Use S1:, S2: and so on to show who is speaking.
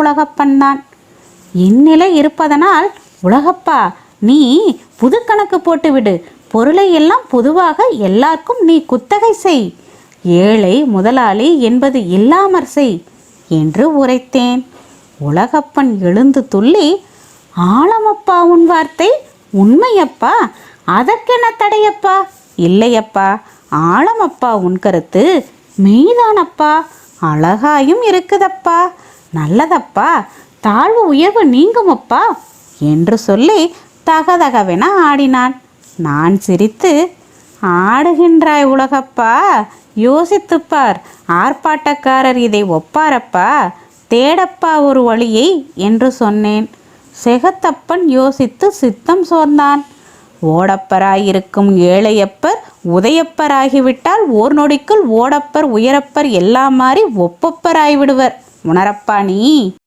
S1: உலகப்பன் தான் இந்நிலை இருப்பதனால் உலகப்பா நீ புது கணக்கு போட்டுவிடு பொருளை எல்லாம் பொதுவாக எல்லாருக்கும் நீ குத்தகை செய் ஏழை முதலாளி என்பது இல்லாமற் செய் என்று உரைத்தேன் உலகப்பன் எழுந்து துள்ளி ஆழமப்பா உன் வார்த்தை உண்மையப்பா அதற்கென்ன தடையப்பா இல்லையப்பா ஆழமப்பா உன் கருத்து மெய்தானப்பா அழகாயும் இருக்குதப்பா நல்லதப்பா தாழ்வு உயர்வு நீங்கும் அப்பா என்று சொல்லி தகதகவென ஆடினான் நான் சிரித்து ஆடுகின்றாய் உலகப்பா யோசித்துப்பார் ஆர்ப்பாட்டக்காரர் இதை ஒப்பாரப்பா தேடப்பா ஒரு வழியை என்று சொன்னேன் செகத்தப்பன் யோசித்து சித்தம் சோர்ந்தான் ஓடப்பராயிருக்கும் ஏழையப்பர் உதயப்பராகிவிட்டால் ஓர் நொடிக்குள் ஓடப்பர் உயரப்பர் எல்லாம் மாறி ஒப்பப்பராய்விடுவர் உணரப்பா நீ